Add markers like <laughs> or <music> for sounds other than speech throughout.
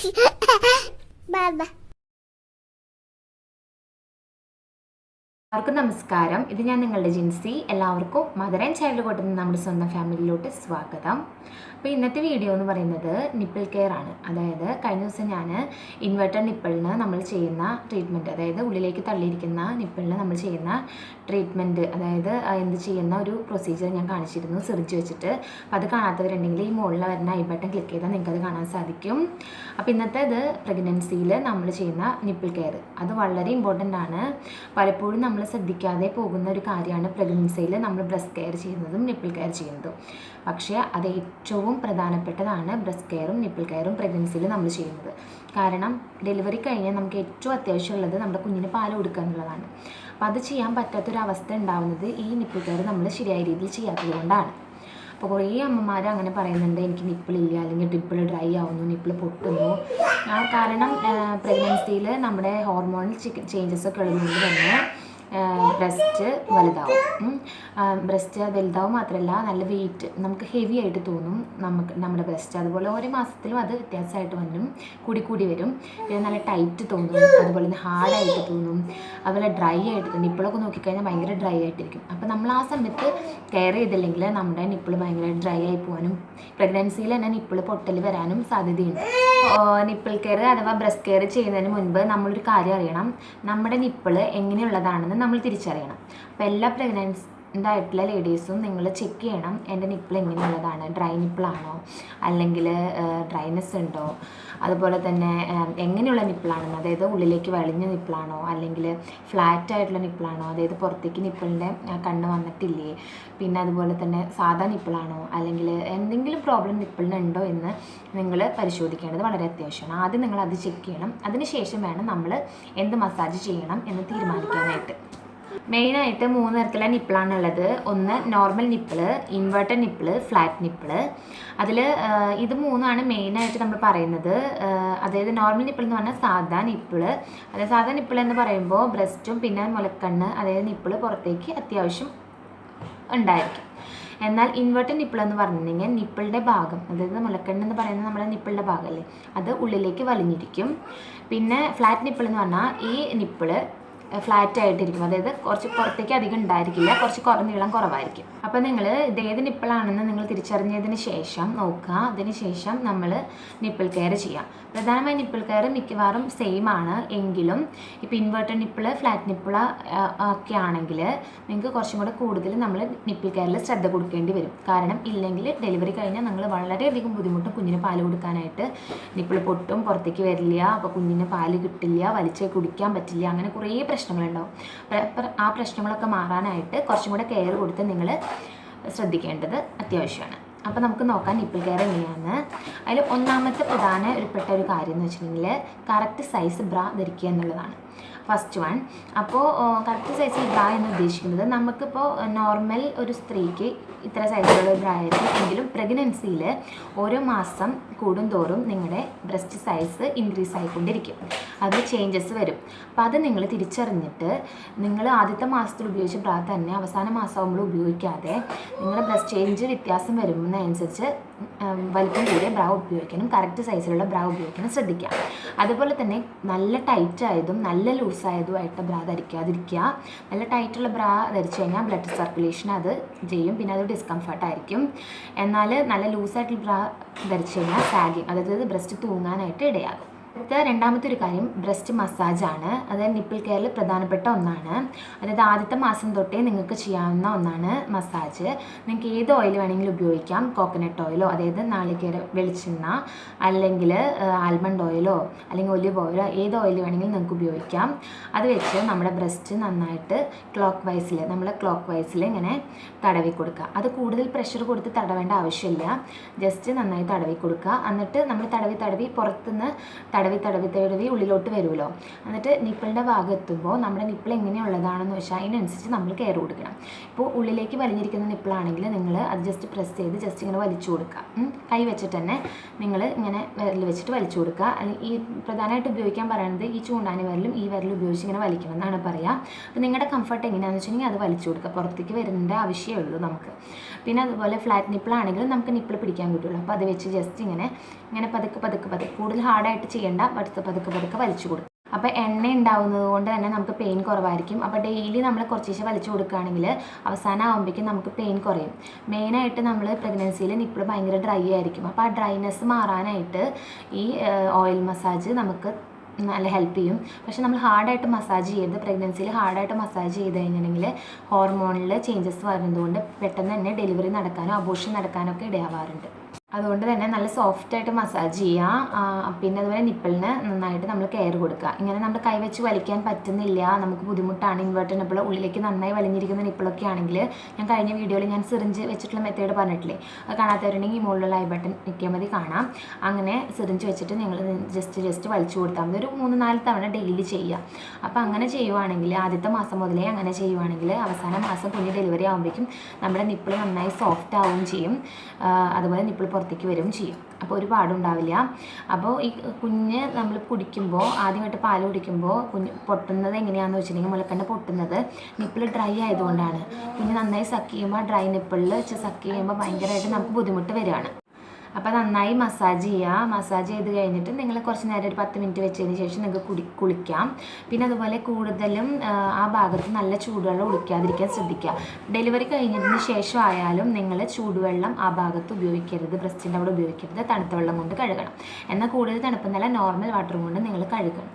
<laughs> 爸爸。എല്ലാവർക്കും നമസ്കാരം. ഇത് ഞാൻ നിങ്ങളുടെ ജിൻസി. എല്ലാവർക്കും മദർ ആൻഡ് ചൈൽഡ് കോട്ടിൽ നിന്ന് നമ്മുടെ സ്വന്തം ഫാമിലിയിലോട്ട് സ്വാഗതം. അപ്പോൾ ഇന്നത്തെ വീഡിയോ എന്ന് പറയുന്നത് നിപ്പിൾ കെയർ ആണ്. അതായത് കഴിഞ്ഞ ദിവസം ഞാൻ ഇൻവെർട്ടർ നിപ്പിളിന് നമ്മൾ ചെയ്യുന്ന ട്രീറ്റ്മെന്റ് അതായത് ഉള്ളിലേക്ക് തള്ളിയിരിക്കുന്ന നിപ്പിളിന് നമ്മൾ ചെയ്യുന്ന ട്രീറ്റ്മെന്റ് അതായത് എന്ത് ചെയ്യുന്ന ഒരു പ്രൊസീജിയർ ഞാൻ കാണിച്ചിരുന്നു സിറിഞ്ച് വെച്ചിട്ട്. അപ്പോൾ അത് കാണാത്തവരുണ്ടെങ്കിൽ ഈ മുകളിൽ വരുന്ന ഐ ബട്ടൺ ക്ലിക്ക് ചെയ്താൽ നിങ്ങൾക്കത് കാണാൻ സാധിക്കും. അപ്പോൾ ഇന്നത്തെ ഇത് പ്രഗ്നൻസിയിൽ നമ്മൾ ചെയ്യുന്ന നിപ്പിൾ കെയർ അത് വളരെ ഇമ്പോർട്ടന്റ് ആണ്. പലപ്പോഴും നമ്മൾ ശ്രദ്ധിക്കാതെ പോകുന്ന ഒരു കാര്യമാണ് പ്രഗ്നൻസിയിൽ നമ്മൾ ബ്രസ്റ്റ് കെയർ ചെയ്യുന്നതും നിപ്പിൾ കെയർ ചെയ്യുന്നതും. പക്ഷേ അത് ഏറ്റവും പ്രധാനപ്പെട്ടതാണ് ബ്രസ്റ്റ് കെയറും നിപ്പിൾ കെയറും പ്രഗ്നൻസിയിൽ നമ്മൾ ചെയ്യുന്നത്. കാരണം ഡെലിവറി കഴിഞ്ഞാൽ നമുക്ക് ഏറ്റവും അത്യാവശ്യമുള്ളത് നമ്മുടെ കുഞ്ഞിന് പാൽ കൊടുക്കുക എന്നുള്ളതാണ്. അപ്പോൾ അത് ചെയ്യാൻ പറ്റാത്തൊരവസ്ഥ ഉണ്ടാവുന്നത് ഈ നിപ്പിൾ കെയർ നമ്മൾ ശരിയായ രീതിയിൽ ചെയ്യാത്തത് കൊണ്ടാണ്. അപ്പോൾ കുറേ അമ്മമാർ അങ്ങനെ പറയുന്നുണ്ട് എനിക്ക് നിപ്പിളില്ല അല്ലെങ്കിൽ നിപ്പിൾ ഡ്രൈ ആവുന്നു നിപ്പിൾ പൊട്ടുന്നു. കാരണം പ്രഗ്നൻസിയിൽ നമ്മുടെ ഹോർമോണൽ ചേഞ്ചസ് ഒക്കെ ഉള്ളതുകൊണ്ട് തന്നെ ബ്രസ്റ്റ് വലുതാവും. ബ്രസ്റ്റ് വലുതാവും മാത്രമല്ല നല്ല വെയിറ്റ് നമുക്ക് ഹെവി ആയിട്ട് തോന്നും നമുക്ക് നമ്മുടെ ബ്രസ്റ്റ് അതുപോലെ ഓരോ മാസത്തിലും അത് വ്യത്യാസമായിട്ട് വന്നും കൂടി കൂടി വരും. പിന്നെ നല്ല ടൈറ്റ് തോന്നും അതുപോലെ തന്നെ ഹാർഡായിട്ട് തോന്നും അതുപോലെ ഡ്രൈ ആയിട്ട് തോന്നും. നിപ്പിളൊക്കെ നോക്കിക്കഴിഞ്ഞാൽ ഭയങ്കര ഡ്രൈ ആയിട്ടിരിക്കും. അപ്പോൾ നമ്മൾ ആ സമയത്ത് കെയർ ചെയ്തില്ലെങ്കിൽ നമ്മുടെ നിപ്പിൾ ഭയങ്കര ഡ്രൈ ആയി പോകാനും പ്രഗ്നൻസിയിൽ തന്നെ നിപ്പിൾ പൊട്ടൽ വരാനും സാധ്യതയുണ്ട്. നിപ്പിൾ കെയർ അഥവാ ബ്രസ്റ്റ് കെയർ ചെയ്യുന്നതിന് മുൻപ് നമ്മളൊരു കാര്യം അറിയണം. നമ്മുടെ നിപ്പിൾ എങ്ങനെയുള്ളതാണെന്ന് നമ്മൾ തിരിച്ചറിയണം. അപ്പോൾ എല്ലാ പ്രഗ്നൻസി ആയിട്ടുള്ള ലേഡീസും നിങ്ങൾ ചെക്ക് ചെയ്യണം. എന്റെ നിപ്പിൾ എങ്ങനെയുള്ളതാണ്? ഡ്രൈ നിപ്പിളാണോ അല്ലെങ്കിൽ ഡ്രൈനെസ് ഉണ്ടോ? അതുപോലെ തന്നെ എങ്ങനെയുള്ള നിപ്പിളാണെന്ന് അതായത് ഉള്ളിലേക്ക് വലിഞ്ഞ നിപ്പിളാണോ അല്ലെങ്കിൽ ഫ്ലാറ്റ് ആയിട്ടുള്ള നിപ്പിളാണോ അതായത് പുറത്തേക്ക് നിപ്പിളിന്റെ കണ്ണ് വന്നിട്ടില്ലേ? പിന്നെ അതുപോലെ തന്നെ സാധാ നിപ്പിളാണോ അല്ലെങ്കിൽ എന്തെങ്കിലും പ്രോബ്ലം നിപ്പിളിന് ഉണ്ടോ എന്ന് നിങ്ങൾ പരിശോധിക്കേണ്ടത് വളരെ അത്യാവശ്യമാണ്. ആദ്യം നിങ്ങൾ അത് ചെക്ക് ചെയ്യണം. അതിനുശേഷം വേണം നമ്മൾ എന്ത് മസാജ് ചെയ്യണം എന്ന് തീരുമാനിക്കാനായിട്ട്. മെയിനായിട്ട് മൂന്ന് തരത്തിലുള്ള നിപ്പിളാണ് ഉള്ളത് ഒന്ന് normal nipple inverted nipple flat nipple അതിൽ ഇത് മൂന്നാണ് മെയിനായിട്ട് നമ്മൾ പറയുന്നത്. അതായത് നോർമൽ നിപ്പിൾ എന്ന് പറഞ്ഞാൽ സാധാ നിപ്പിൾ അതായത് സാധാ നിപ്പിൾ എന്ന് പറയുമ്പോൾ ബ്രസ്റ്റും പിന്നെ മുലക്കണ്ണ് അതായത് നിപ്പിൾ പുറത്തേക്ക് അത്യാവശ്യം ഉണ്ടായിരിക്കും. എന്നാൽ ഇൻവേർട്ടർ നിപ്പിൾ എന്ന് പറഞ്ഞിട്ടുണ്ടെങ്കിൽ നിപ്പിളിന്റെ ഭാഗം അതായത് മുലക്കണ്ണ് എന്ന് പറയുന്നത് നമ്മുടെ നിപ്പിളിന്റെ ഭാഗമല്ലേ അത് ഉള്ളിലേക്ക് വലിഞ്ഞിരിക്കും. പിന്നെ ഫ്ലാറ്റ് നിപ്പിൾ എന്ന് പറഞ്ഞാൽ ഈ നിപ്പിൾ ഫ്ലാറ്റ് ആയിട്ടിരിക്കും അതായത് കുറച്ച് പുറത്തേക്ക് അധികം ഉണ്ടായിരിക്കില്ല. കുറച്ച് കുറഞ്ഞ നീളം കുറവായിരിക്കും. അപ്പോൾ നിങ്ങൾ ഇത് ഏത് നിപ്പിളാണെന്ന് നിങ്ങൾ തിരിച്ചറിഞ്ഞതിന് ശേഷം നോക്കുക. അതിന് ശേഷം നമ്മൾ നിപ്പിൾ കെയർ ചെയ്യാം. പ്രധാനമായി നിപ്പിൾ കെയർ മിക്കവാറും സെയിം ആണ്. എങ്കിലും ഇപ്പോൾ ഇൻവേർട്ടർ നിപ്പിൾ ഫ്ലാറ്റ് നിപ്പിള ഒക്കെ ആണെങ്കിൽ നിങ്ങൾക്ക് കുറച്ചും കൂടെ കൂടുതൽ നമ്മൾ നിപ്പിൾ കെയറിൽ ശ്രദ്ധ കൊടുക്കേണ്ടി വരും. കാരണം ഇല്ലെങ്കിൽ ഡെലിവറി കഴിഞ്ഞാൽ നിങ്ങൾ വളരെയധികം ബുദ്ധിമുട്ടും കുഞ്ഞിന് പാൽ കൊടുക്കാനായിട്ട് നിപ്പിൾ പൊട്ടും പുറത്തേക്ക് വരില്ല. അപ്പോൾ കുഞ്ഞിന് പാൽ കിട്ടില്ല വലിച്ച് കുടിക്കാൻ പറ്റില്ല. അങ്ങനെ കുറേ പ്രശ്നങ്ങളുണ്ടാവും. പ്ര- പ്ര- ആ പ്രശ്നങ്ങളൊക്കെ മാറാനായിട്ട് കുറച്ചും കൂടെ കെയർ കൊടുത്ത് നിങ്ങൾ ശ്രദ്ധിക്കേണ്ടത് അത്യാവശ്യമാണ്. അപ്പോൾ നമുക്ക് നോക്കാം നിപ്പിൾ കെയർ എങ്ങനെയാണ്. അതിൽ ഒന്നാമത്തെ പ്രധാന ഒരു ഒരു കാര്യം എന്ന് വെച്ചിട്ടുണ്ടെങ്കിൽ കറക്റ്റ് സൈസ് ബ്ര ധരിക്കുക എന്നുള്ളതാണ്. ഫസ്റ്റ് വൺ അപ്പോൾ കറക്റ്റ് സൈസ് ബ്ര എന്ന് ഉദ്ദേശിക്കുന്നത് നമുക്കിപ്പോൾ നോർമൽ ഒരു സ്ത്രീക്ക് ഇത്ര സൈസിലുള്ള ബ്ര ആയിരിക്കും. എങ്കിലും പ്രഗ്നൻസിയിൽ ഓരോ മാസം കൂടുന്തോറും നിങ്ങളുടെ ബ്രസ്റ്റ് സൈസ് ഇൻക്രീസ് ആയിക്കൊണ്ടിരിക്കും. അത് ചേഞ്ചസ് വരും. അപ്പോൾ അത് നിങ്ങൾ തിരിച്ചറിഞ്ഞിട്ട് നിങ്ങൾ ആദ്യത്തെ മാസത്തിൽ ഉപയോഗിച്ച ബ്ര തന്നെ അവസാന മാസമാകുമ്പോൾ ഉപയോഗിക്കാതെ നിങ്ങളുടെ ബ്രസ്റ്റ് ചേഞ്ച് വ്യത്യാസം വരുന്നതനുസരിച്ച് ഉം, വലിപ്പം കൂടിയ ബ്രൗ ഉപയോഗിക്കാനും കറക്റ്റ് സൈസിലുള്ള ബ്രൗ ഉപയോഗിക്കാനും ശ്രദ്ധിക്കുക അതുപോലെ തന്നെ നല്ല ടൈറ്റ് ആയതും നല്ല ലൂസ് ആയതുമായിട്ട് ബ്രാ ധരിക്കാതിരിക്കുക. നല്ല ടൈറ്റുള്ള ബ്രാ ധരിച്ചു കഴിഞ്ഞാൽ ബ്ലഡ് സർക്കുലേഷൻ അത് ചെയ്യും. പിന്നെ അത് ഡിസ്കംഫർട്ട് ആയിരിക്കും. എന്നാൽ നല്ല ലൂസായിട്ടുള്ള ബ്രാ ധരിച്ചു കഴിഞ്ഞാൽ സാഗിങ് അതായത് ബ്രസ്റ്റ് തൂങ്ങാനായിട്ട് ഇടയാകും. അടുത്ത രണ്ടാമത്തെ ഒരു കാര്യം ബ്രസ്റ്റ് മസാജാണ് അതായത് നിപ്പിൾ കെയറിൽ പ്രധാനപ്പെട്ട ഒന്നാണ്. അതായത് ആദ്യത്തെ മാസം തൊട്ടേ നിങ്ങൾക്ക് ചെയ്യാവുന്ന ഒന്നാണ് മസാജ് നിങ്ങൾക്ക് ഏത് ഓയിൽ വേണമെങ്കിലും ഉപയോഗിക്കാം. കോക്കനട്ട് ഓയിലോ അതായത് നാളികേര വെളിച്ചെണ്ണ അല്ലെങ്കിൽ ആൽമണ്ട് ഓയിലോ അല്ലെങ്കിൽ ഒലിവ് ഓയിലോ ഏത് ഓയിൽ വേണമെങ്കിലും നിങ്ങൾക്ക് ഉപയോഗിക്കാം. അത് വെച്ച് നമ്മുടെ ബ്രസ്റ്റ് നന്നായിട്ട് ക്ലോക്ക് വൈസിൽ നമ്മൾ ക്ലോക്ക് വൈസിൽ ഇങ്ങനെ തടവി കൊടുക്കുക. അത് കൂടുതൽ പ്രഷർ കൊടുത്ത് തടവേണ്ട ആവശ്യമില്ല. ജസ്റ്റ് നന്നായി തടവി കൊടുക്കുക. എന്നിട്ട് നമ്മൾ തടവി തടവി പുറത്തുനിന്ന് തടവി തടവി തടവി തടവി ഉള്ളിലോട്ട് വരുമല്ലോ. എന്നിട്ട് നിപ്പിളിന്റെ ഭാഗം എത്തുമ്പോൾ നമ്മുടെ നിപ്പിൾ എങ്ങനെയുള്ളതാണെന്ന് വെച്ചാൽ അതിനനുസരിച്ച് നമ്മൾ കെയർ കൊടുക്കണം. ഇപ്പോൾ ഉള്ളിലേക്ക് വലിഞ്ഞിരിക്കുന്ന നിപ്പിളാണെങ്കിൽ നിങ്ങൾ അത് ജസ്റ്റ് പ്രസ് ചെയ്ത് ജസ്റ്റ് ഇങ്ങനെ വലിച്ചു കൊടുക്കുക. കൈ വെച്ചിട്ട് തന്നെ നിങ്ങൾ ഇങ്ങനെ വിരൽ വെച്ചിട്ട് വലിച്ചു കൊടുക്കുക. അല്ലെങ്കിൽ ഈ പ്രധാനമായിട്ട് ഉപയോഗിക്കാൻ പറയുന്നത് ഈ ചൂണ്ടാനി വിരലും ഈ വിരലും ഉപയോഗിച്ച് ഇങ്ങനെ വലിക്കണം എന്നാണ് പറയുക അപ്പോൾ നിങ്ങളുടെ കംഫർട്ട് എങ്ങനെയാണെന്ന് വെച്ചിട്ടുണ്ടെങ്കിൽ അത് വലിച്ചു കൊടുക്കുക. പുറത്തേക്ക് വരുന്നതിന്റെ ആവശ്യമേ ഉള്ളൂ നമുക്ക്. പിന്നെ അതുപോലെ ഫ്ലാറ്റ് നിപ്പിളാണെങ്കിലും നമുക്ക് നിപ്പിൾ പിടിക്കാൻ കിട്ടുള്ളൂ. അപ്പോൾ അത് വെച്ച് ജസ്റ്റ് ഇങ്ങനെ ഇങ്ങനെ പതുക്കെ പതുക്കെ പതുക്കെ. കൂടുതൽ ഹാർഡായിട്ട് ചെയ്യേണ്ട. പതുക്കെ പതുക്കെ പതുക്കെ വലിച്ചു കൊടുക്കും. അപ്പോൾ എണ്ണ ഉണ്ടാവുന്നത് കൊണ്ട് തന്നെ നമുക്ക് പെയിൻ കുറവായിരിക്കും. അപ്പോൾ ഡെയിലി നമ്മൾ കുറച്ചേശ്ശെ വലിച്ചു കൊടുക്കുകയാണെങ്കിൽ അവസാനം ആകുമ്പോഴേക്കും നമുക്ക് പെയിൻ കുറയും. മെയിനായിട്ട് നമ്മൾ പ്രഗ്നൻസിയിൽ നിപ്പിൾ ഭയങ്കര ഡ്രൈ ആയിരിക്കും. അപ്പോൾ ആ ഡ്രൈനെസ് മാറാനായിട്ട് ഈ ഓയിൽ മസാജ് നമുക്ക് നല്ല ഹെൽപ്പ് ചെയ്യും. പക്ഷെ നമ്മൾ ഹാർഡായിട്ട് മസാജ് ചെയ്യരുത്. പ്രഗ്നൻസിയിൽ ഹാർഡായിട്ട് മസാജ് ചെയ്ത് കഴിഞ്ഞിട്ടുണ്ടെങ്കിൽ ഹോർമോണിൽ ചേഞ്ചസ് വരുന്നതുകൊണ്ട് പെട്ടെന്ന് തന്നെ ഡെലിവറി നടക്കാനോ അബോഷൻ നടക്കാനോ ഒക്കെ ഇടയാവാറുണ്ട്. അതുകൊണ്ട് തന്നെ നല്ല സോഫ്റ്റ് ആയിട്ട് മസാജ് ചെയ്യുക പിന്നെ അതുപോലെ നിപ്പിളിന് നന്നായിട്ട് നമ്മൾ കെയർ കൊടുക്കുക. ഇങ്ങനെ നമ്മൾ കൈവച്ച് വലിക്കാൻ പറ്റുന്നില്ല നമുക്ക് ബുദ്ധിമുട്ടാണ് ഇൻവേർട്ടർ നിപ്പിൾ ഉള്ളിലേക്ക് നന്നായി വലിഞ്ഞിരിക്കുന്ന നിപ്പിളൊക്കെ ആണെങ്കിൽ ഞാൻ കഴിഞ്ഞ വീഡിയോയിൽ ഞാൻ സിറിഞ്ച് വെച്ചിട്ടുള്ള മെത്തേഡ് പറഞ്ഞിട്ടില്ലേ? അത് കാണാത്തവരുണ്ടെങ്കിൽ ഈ മുകളിലുള്ള ഐ ബട്ടൺ ഞെക്കിയാൽ മതി കാണാം. അങ്ങനെ സിറിഞ്ച് വെച്ചിട്ട് നിങ്ങൾ ജസ്റ്റ് ജസ്റ്റ് വലിച്ചു കൊടുത്താൽ മതി. ഒരു മൂന്ന് നാല് തവണ ഡെയിലി ചെയ്യുക. അപ്പോൾ അങ്ങനെ ചെയ്യുവാണെങ്കിൽ ആദ്യത്തെ മാസം മുതലേ അങ്ങനെ ചെയ്യുവാണെങ്കിൽ അവസാന മാസം കുഞ്ഞ് ഡെലിവറി ആകുമ്പോഴേക്കും നമ്മുടെ നിപ്പിൾ നന്നായി സോഫ്റ്റ് ആവുകയും ചെയ്യും. അതുപോലെ നിപ്പിൾ പുറത്തേക്ക് വരും ചെയ്യും. അപ്പോൾ ഒരു പാടുണ്ടാവില്ല അപ്പോൾ ഈ കുഞ്ഞ് നമ്മൾ കുടിക്കുമ്പോൾ ആദ്യമായിട്ട് പാൽ കുടിക്കുമ്പോൾ കുഞ്ഞ് പൊട്ടുന്നത് എങ്ങനെയാണെന്ന് വെച്ചിട്ടുണ്ടെങ്കിൽ മുലക്കണ്ണ പൊട്ടുന്നത് നിപ്പിൾ ഡ്രൈ ആയതുകൊണ്ടാണ്. കുഞ്ഞ് നന്നായി സക്ക് ചെയ്യുമ്പോൾ ഡ്രൈ നിപ്പിളിൽ വെച്ച് സക്ക് ചെയ്യുമ്പോൾ ഭയങ്കരമായിട്ട് നമുക്ക് ബുദ്ധിമുട്ട് വരികയാണ്. അപ്പോൾ നന്നായി മസാജ് ചെയ്യുക മസാജ് ചെയ്ത് കഴിഞ്ഞിട്ട് നിങ്ങൾ കുറച്ച് നേരം ഒരു പത്ത് മിനിറ്റ് വെച്ചതിന് ശേഷം നിങ്ങൾക്ക് കുടി കുളിക്കാം. പിന്നെ അതുപോലെ കൂടുതലും ആ, ഭാഗത്ത് നല്ല ചൂടുവെള്ളം ഒഴിക്കാതിരിക്കാൻ ശ്രദ്ധിക്കുക. ഡെലിവറി കഴിഞ്ഞതിന് ശേഷം ആയാലും നിങ്ങൾ ചൂടുവെള്ളം ആ ഭാഗത്ത് ഉപയോഗിക്കരുത്. ബ്രസ്റ്റിന്റെ അവിടെ ഉപയോഗിക്കരുത്. തണുത്ത വെള്ളം കൊണ്ട് കഴുകണം. എന്നാൽ കൂടുതൽ തണുപ്പെന്നല്ല നോർമൽ വാട്ടർ കൊണ്ട് നിങ്ങൾ കഴുകണം.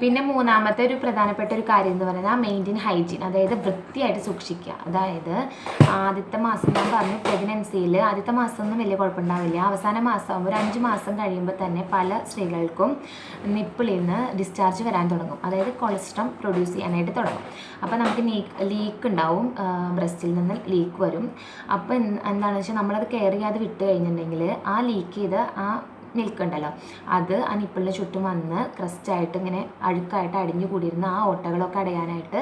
പിന്നെ മൂന്നാമത്തെ ഒരു പ്രധാനപ്പെട്ട ഒരു കാര്യം എന്ന് പറയുന്നത് മെയിന്റെയിൻ ഹൈജീൻ അതായത് വൃത്തിയായിട്ട് സൂക്ഷിക്കുക. അതായത് ആദ്യത്തെ മാസം ഞാൻ പറഞ്ഞു പ്രഗ്നൻസിയിൽ ആദ്യത്തെ മാസമൊന്നും വലിയ കുഴപ്പമുണ്ടാവില്ല. അവസാന മാസം ഒരു അഞ്ച് മാസം കഴിയുമ്പോൾ തന്നെ പല സ്ത്രീകൾക്കും നിപ്പിളിൽ നിന്ന് ഡിസ്ചാർജ് വരാൻ തുടങ്ങും. അതായത് കൊളസ്ട്രോൾ പ്രൊഡ്യൂസ് ചെയ്യാനായിട്ട് തുടങ്ങും. അപ്പോൾ നമുക്ക് ലീക്ക് ഉണ്ടാവും. ബ്രസ്റ്റിൽ നിന്ന് ലീക്ക് വരും. അപ്പോൾ എന്ത് എന്താണെന്ന് വെച്ചാൽ നമ്മളത് കെയർ ചെയ്യാതെ വിട്ട് കഴിഞ്ഞിട്ടുണ്ടെങ്കിൽ ആ ലീക്ക് ചെയ്ത് ആ മിൽക്ക് ഉണ്ടല്ലോ അത് ആ നിപ്പിളിന് ചുറ്റും വന്ന് ക്രസ്റ്റായിട്ട് ഇങ്ങനെ അഴുക്കായിട്ട് അടിഞ്ഞു കൂടിയിരുന്ന ആ ഓട്ടകളൊക്കെ അടയാനായിട്ട്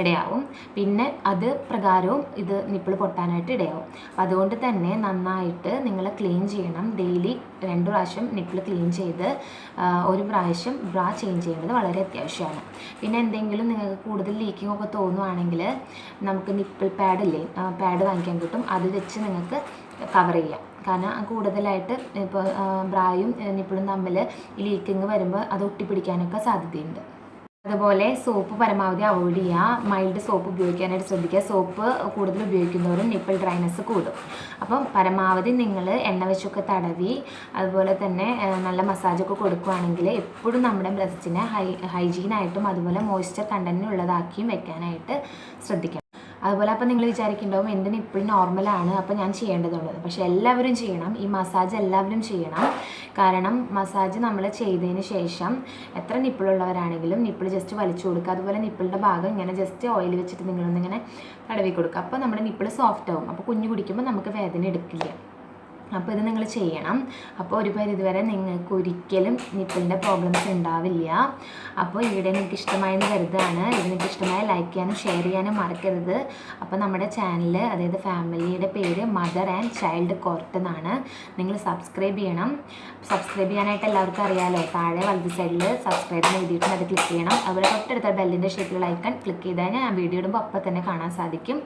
ഇടയാവും. പിന്നെ അത് പ്രകാരവും ഇത് നിപ്പിൾ പൊട്ടാനായിട്ട് ഇടയാവും. അതുകൊണ്ട് തന്നെ നന്നായിട്ട് നിങ്ങൾ ക്ലീൻ ചെയ്യണം. ഡെയിലി രണ്ട് പ്രാവശ്യം നിപ്പിൾ ക്ലീൻ ചെയ്ത് ഒരു പ്രാവശ്യം ബ്രാ ചേഞ്ച് ചെയ്യേണ്ടത് വളരെ അത്യാവശ്യമാണ്. പിന്നെ എന്തെങ്കിലും നിങ്ങൾക്ക് കൂടുതൽ ലീക്കിംഗ് ഒക്കെ തോന്നുവാണെങ്കിൽ നമുക്ക് നിപ്പിൾ പാഡില്ലേ പാഡ് വാങ്ങിക്കാൻ കിട്ടും. അത് വെച്ച് നിങ്ങൾക്ക് കവർ ചെയ്യാം. കാരണം കൂടുതലായിട്ട് ഇപ്പോൾ ബ്രായും നിപ്പിളും തമ്മിൽ ലീക്കിങ് വരുമ്പോൾ അത് ഒട്ടിപ്പിടിക്കാനൊക്കെ സാധ്യതയുണ്ട്. അതുപോലെ സോപ്പ് പരമാവധി അവോയ്ഡ് ചെയ്യുക മൈൽഡ് സോപ്പ് ഉപയോഗിക്കാനായിട്ട് ശ്രദ്ധിക്കുക. സോപ്പ് കൂടുതൽ ഉപയോഗിക്കുന്നവരും നിപ്പിൾ ഡ്രൈനസ് കൂടും. അപ്പം പരമാവധി നിങ്ങൾ എണ്ണ വെച്ചൊക്കെ തടവി അതുപോലെ തന്നെ നല്ല മസാജൊക്കെ കൊടുക്കുകയാണെങ്കിൽ എപ്പോഴും നമ്മുടെ ബ്രസ്റ്റിനെ ഹൈ ഹൈജീനായിട്ടും അതുപോലെ മോയ്സ്ചർ കണ്ടന്റിനുള്ളതാക്കിയും വെക്കാനായിട്ട് ശ്രദ്ധിക്കണം. അതുപോലെ അപ്പോൾ നിങ്ങൾ വിചാരിക്കുന്നുണ്ടാവും എന്തിനും ഇപ്പോഴും നോർമലാണ് അപ്പോൾ ഞാൻ ചെയ്യേണ്ടതുള്ളത്. പക്ഷെ എല്ലാവരും ചെയ്യണം ഈ മസാജ് എല്ലാവരും ചെയ്യണം. കാരണം മസാജ് നമ്മൾ ചെയ്തതിന് ശേഷം എത്ര നിപ്പിളുള്ളവരാണെങ്കിലും നിപ്പിൾ ജസ്റ്റ് വലിച്ചു കൊടുക്കുക. അതുപോലെ നിപ്പിളിന്റെ ഭാഗം ഇങ്ങനെ ജസ്റ്റ് ഓയിൽ വെച്ചിട്ട് നിങ്ങളൊന്നിങ്ങനെ തടവി കൊടുക്കുക. അപ്പോൾ നമ്മുടെ നിപ്പിൾ സോഫ്റ്റ് ആവും. അപ്പോൾ കുഞ്ഞു കുടിക്കുമ്പോൾ നമുക്ക് വേദന എടുക്കില്ല. അപ്പോൾ ഇത് നിങ്ങൾ ചെയ്യണം. അപ്പോൾ ഒരു പരിധിവരെ നിങ്ങൾക്ക് ഒരിക്കലും നിപ്പിളിന്റെ പ്രോബ്ലംസ് ഉണ്ടാവില്ല. അപ്പോൾ ഇവിടെ നിങ്ങൾക്ക് ഇഷ്ടമായെന്ന് കരുതാണ് ഇത് നിങ്ങൾക്ക് ഇഷ്ടമായ ലൈക്ക് ചെയ്യാനും ഷെയർ ചെയ്യാനും മറക്കരുത്. അപ്പോൾ നമ്മുടെ ചാനൽ അതായത് ഫാമിലിയുടെ പേര് മദർ ആൻഡ് ചൈൽഡ് കോർട്ട് എന്നാണ്. നിങ്ങൾ സബ്സ്ക്രൈബ് ചെയ്യണം. സബ്സ്ക്രൈബ് ചെയ്യാനായിട്ട് എല്ലാവർക്കും അറിയാമല്ലോ താഴെ വലത് സൈഡിൽ സബ്സ്ക്രൈബ് എഴുതിയിട്ടുണ്ട്. അത് ക്ലിക്ക് ചെയ്യണം. അതുപോലെ തൊട്ടടുത്ത ബെല്ലിന്റെ ഷേപ്പിലുള്ള ഐക്കൺ ക്ലിക്ക് ചെയ്താൽ ആ വീഡിയോ ഇടുമ്പോൾ അപ്പം തന്നെ കാണാൻ സാധിക്കും.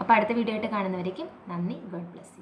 അപ്പോൾ അടുത്ത വീഡിയോ ആയിട്ട് കാണുന്നവരേക്കും നന്ദി. God bless